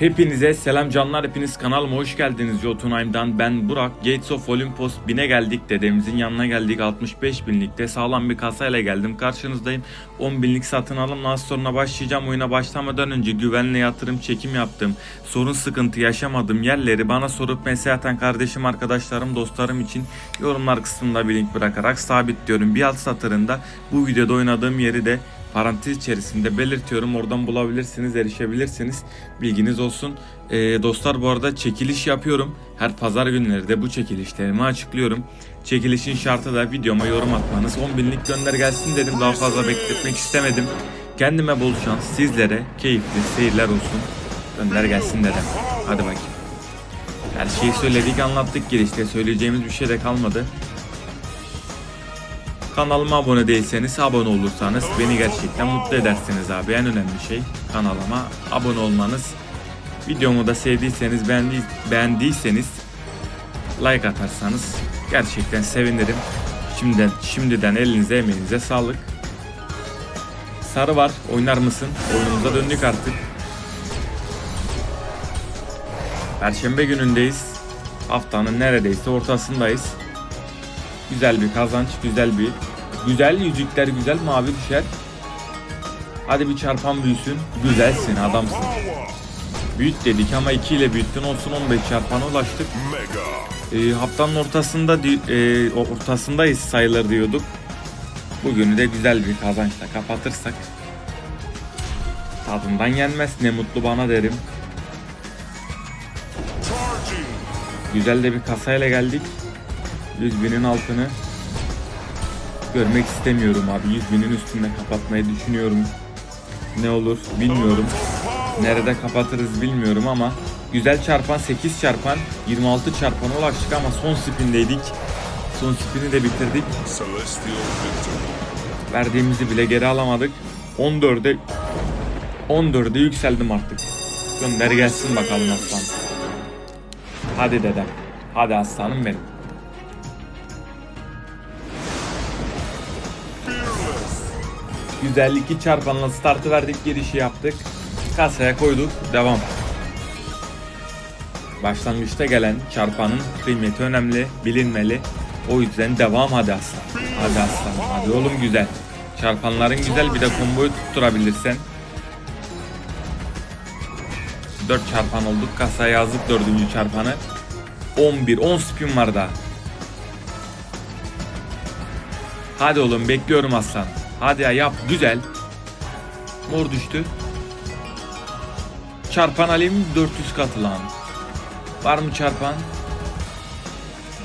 Hepinize selam canlar hepiniz kanalıma hoş geldiniz. Jotunheim'dan ben Burak. Gates of Olympus 1000'e geldik dedemizin yanına geldik. 65 binlikte sağlam bir kasayla geldim karşınızdayım. 10 binlik satın alımla az sonra başlayacağım. Oyuna başlamadan önce güvenli yatırım çekim yaptım. Sorun sıkıntı yaşamadığım yerleri bana sorup mesaj atan kardeşim arkadaşlarım dostlarım için yorumlar kısmında bir link bırakarak sabitliyorum. Bir alt satırında bu videoda oynadığım yeri de parantez içerisinde belirtiyorum. Oradan bulabilirsiniz, erişebilirsiniz. Bilginiz olsun. Ee, dostlar bu arada çekiliş yapıyorum. Her pazar günleri de bu çekilişlerimi açıklıyorum. Çekilişin şartı da videoma yorum atmanız. 10 binlik gönder gelsin dedim. Daha fazla bekletmek istemedim. Kendime bol şans, sizlere keyifli seyirler olsun. Gönder gelsin dedim. Hadi bakayım. Her şeyi söyledik anlattık girişte. Söyleyeceğimiz bir şey de kalmadı. Kanalıma abone değilseniz abone olursanız beni gerçekten mutlu edersiniz abi. En önemli şey kanalıma abone olmanız. Videomu da sevdiyseniz beğendi, beğendiyseniz like atarsanız gerçekten sevinirim. Şimdiden, şimdiden elinize emeğinize sağlık. Sarı var oynar mısın? Oyunumuza döndük artık. Perşembe günündeyiz. Haftanın neredeyse ortasındayız. Güzel bir kazanç, güzel bir güzel yüzükler güzel mavi düşer. Hadi bir çarpan büyüsün. Güzelsin, adamsın. Büyüt dedik ama 2 ile büyüttün olsun 15 çarpana ulaştık. Ee, haftanın ortasında e, ortasındayız sayılır diyorduk. Bugünü de güzel bir kazançla kapatırsak tadından yenmez ne mutlu bana derim. Güzel de bir kasayla geldik. 100 binin altını görmek istemiyorum abi. 100 binin üstünde kapatmayı düşünüyorum. Ne olur bilmiyorum. Nerede kapatırız bilmiyorum ama güzel çarpan 8 çarpan 26 çarpana ulaştık ama son spindeydik. Son spini de bitirdik. Verdiğimizi bile geri alamadık. 14'e 14'e yükseldim artık. Gönder gelsin bakalım aslan. Hadi dedem. Hadi aslanım benim. Güzel iki çarpanla startı verdik, girişi yaptık. Kasaya koyduk, devam. Başlangıçta gelen çarpanın kıymeti önemli, bilinmeli. O yüzden devam hadi aslan. Hadi aslan, hadi oğlum güzel. Çarpanların güzel bir de komboyu tutturabilirsen. 4 çarpan olduk. Kasaya yazdık 4. çarpanı. 11, 10 spin var daha. Hadi oğlum bekliyorum aslan. Hadi ya yap güzel. Mor düştü. Çarpan alayım 400 katı lan. Var mı çarpan?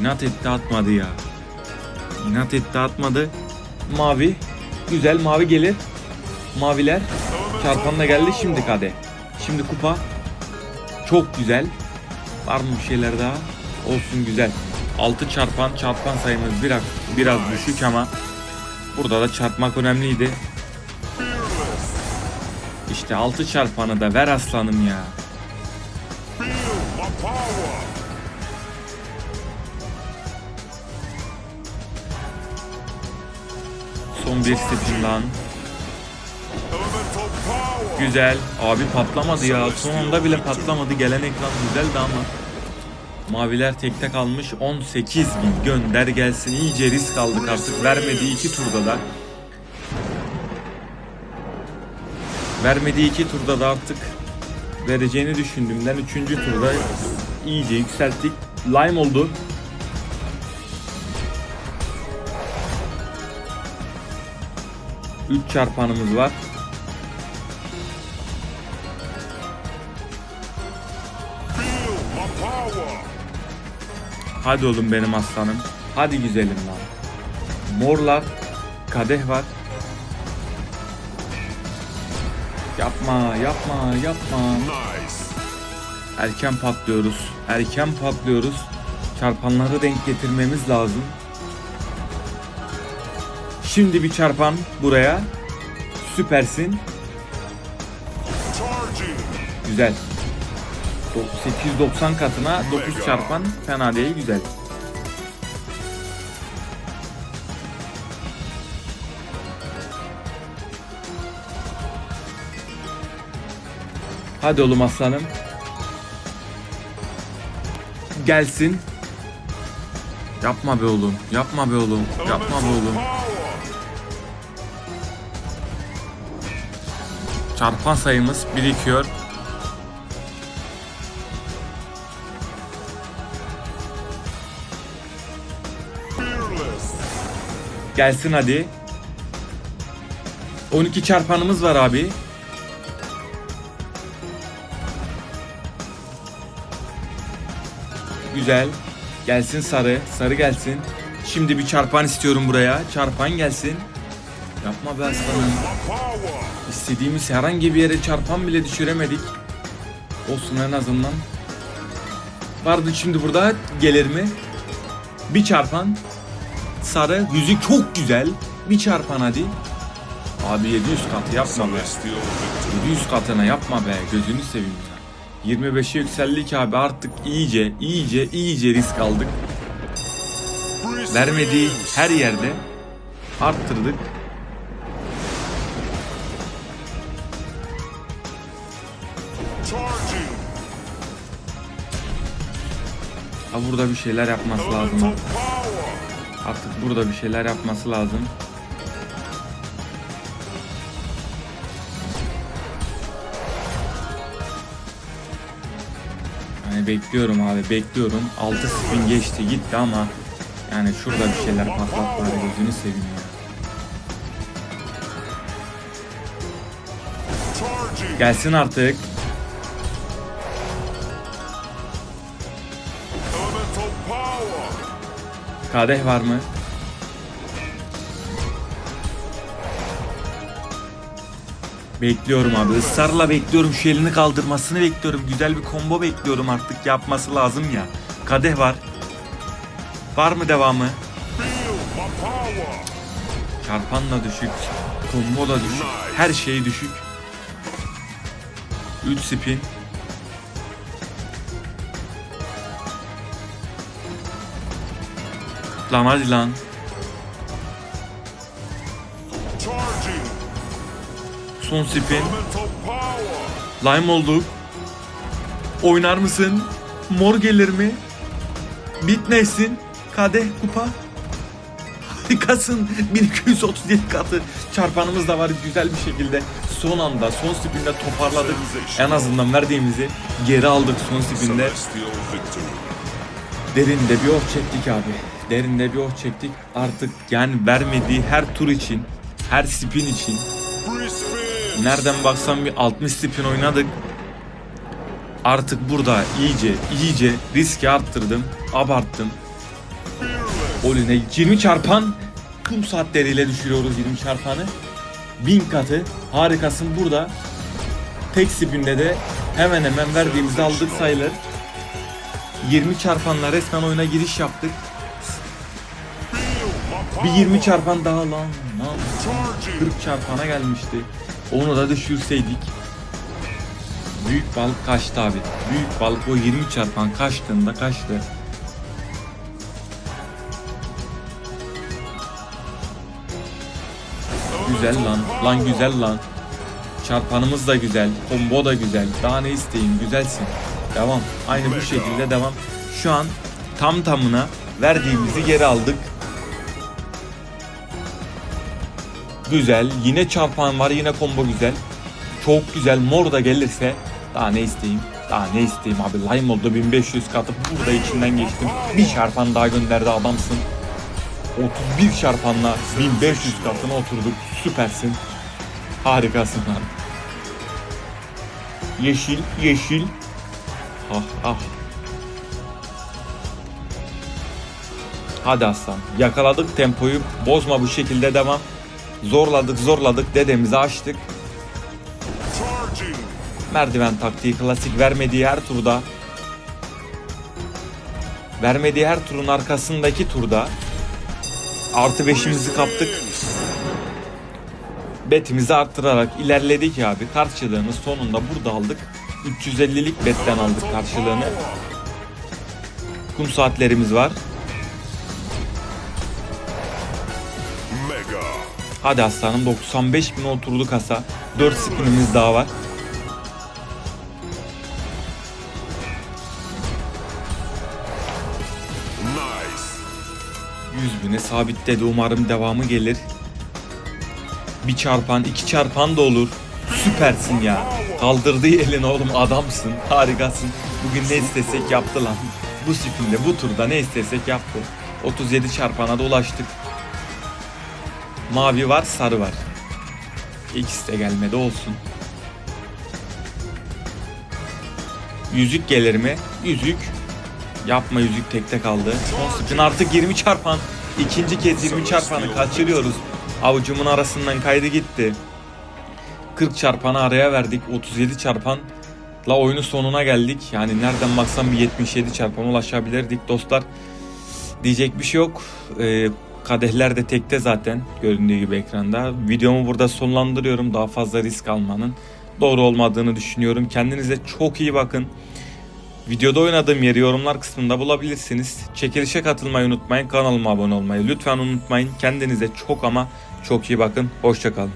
İnat etti atmadı ya. İnat etti atmadı. Mavi. Güzel mavi gelir. Maviler. Çarpanla geldi şimdi kade. Şimdi kupa. Çok güzel. Var mı bir şeyler daha? Olsun güzel. 6 çarpan çarpan sayımız biraz biraz düşük ama burada da çarpmak önemliydi. İşte 6 çarpanı da ver aslanım ya. Son bir spin lan. Güzel. Abi patlamadı ya. Son anda bile patlamadı. Gelen ekran güzeldi ama. Maviler tekte kalmış. 18 bin gönder gelsin. İyice risk aldık artık. Vermediği iki turda da. Vermediği iki turda da artık vereceğini düşündüğümden üçüncü turda iyice yükselttik. Lime oldu. Üç çarpanımız var. Hadi oğlum benim aslanım. Hadi güzelim lan. Morlar. Kadeh var. Yapma, yapma, yapma. Nice. Erken patlıyoruz. Erken patlıyoruz. Çarpanları denk getirmemiz lazım. Şimdi bir çarpan buraya. Süpersin. Güzel. Do- 890 katına 9 çarpan fena değil güzel. Hadi oğlum aslanım. Gelsin. Yapma be oğlum. Yapma be oğlum. Yapma be oğlum. Çarpan sayımız birikiyor. Gelsin hadi. 12 çarpanımız var abi. Güzel. Gelsin sarı. Sarı gelsin. Şimdi bir çarpan istiyorum buraya. Çarpan gelsin. Yapma be aslanım. İstediğimiz herhangi bir yere çarpan bile düşüremedik. Olsun en azından. Vardı şimdi burada gelir mi? Bir çarpan. Sarı yüzük çok güzel. Bir çarpan hadi. Abi 700 katı yapma be. Celestial victory. 700 katına yapma be. Gözünü seveyim ya. 25'e yükseldik abi artık iyice iyice iyice risk aldık. Vermediği her yerde arttırdık. Ha burada bir şeyler yapması lazım. Elemental artık. burada bir şeyler yapması lazım. Yani bekliyorum abi bekliyorum. 6 spin geçti gitti ama yani şurada bir şeyler patlat bari gözünü seveyim. Gelsin artık. Kadeh var mı? Bekliyorum abi. ısrarla bekliyorum. Şu elini kaldırmasını bekliyorum. Güzel bir combo bekliyorum artık. Yapması lazım ya. Kadeh var. Var mı devamı? Feel my power. Çarpan da düşük. Combo da düşük. Her şey düşük. 3 spin. Lan hadi lan. Son spin. Lime olduk. Oynar mısın? Mor gelir mi? Bitmesin. Kadeh kupa. Harikasın. 1237 katı. Çarpanımız da var güzel bir şekilde. Son anda son spinde toparladık. En azından verdiğimizi geri aldık son spinde. Derinde bir oh çektik abi. Derinde bir oh çektik. Artık yani vermediği her tur için, her spin için. Nereden baksan bir 60 spin oynadık. Artık burada iyice iyice riski arttırdım. Abarttım. Oline 20 çarpan kum saatleriyle düşürüyoruz 20 çarpanı. 1000 katı harikasın burada. Tek spinde de hemen hemen verdiğimizi aldık sayılır. 20 çarpanla resmen oyuna giriş yaptık. Bir 20 çarpan daha lan. lan. Charging. 40 çarpana gelmişti. Onu da düşürseydik. Büyük balık kaçtı abi. Büyük balık o 20 çarpan kaçtığında kaçtı. Güzel lan. Lan güzel lan. Çarpanımız da güzel. Combo da güzel. Daha ne isteyeyim? Güzelsin. Devam. Aynı bu şekilde devam. Şu an tam tamına verdiğimizi geri aldık. Güzel. Yine çarpan var. Yine combo güzel. Çok güzel. Mor da gelirse daha ne isteyeyim? Daha ne isteyeyim abi? Lime oldu 1500 katı. Burada içinden geçtim. Bir çarpan daha gönderdi adamsın. 31 çarpanla 1500 katına oturduk. Süpersin. Harikasın lan. Yeşil, yeşil. Ah ah. Hadi aslan. Yakaladık tempoyu. Bozma bu şekilde devam. Zorladık zorladık dedemizi açtık. Merdiven taktiği klasik vermediği her turda vermediği her turun arkasındaki turda artı beşimizi kaptık. Betimizi arttırarak ilerledik abi. Karşılığını sonunda burada aldık. 350'lik betten aldık karşılığını. Kum saatlerimiz var. Hadi aslanım 95 bin oturdu kasa. 4 spinimiz daha var. Nice. 100 bine sabitledi umarım devamı gelir. Bir çarpan iki çarpan da olur. Süpersin ya. Kaldırdığı elin oğlum adamsın harikasın. Bugün ne istesek yaptı lan. Bu spinde bu turda ne istesek yaptı. 37 çarpana da ulaştık. Mavi var, sarı var. İkisi de gelmedi olsun. Yüzük gelir mi? Yüzük. Yapma yüzük tekte kaldı. Son spin artık 20 çarpan. İkinci kez 20 çarpanı kaçırıyoruz. Avucumun arasından kaydı gitti. 40 çarpanı araya verdik. 37 çarpanla oyunun sonuna geldik. Yani nereden baksan bir 77 çarpan ulaşabilirdik dostlar. Diyecek bir şey yok. Ee, kadehler de tekte zaten göründüğü gibi ekranda. Videomu burada sonlandırıyorum. Daha fazla risk almanın doğru olmadığını düşünüyorum. Kendinize çok iyi bakın. Videoda oynadığım yeri yorumlar kısmında bulabilirsiniz. Çekilişe katılmayı unutmayın. Kanalıma abone olmayı lütfen unutmayın. Kendinize çok ama çok iyi bakın. Hoşçakalın.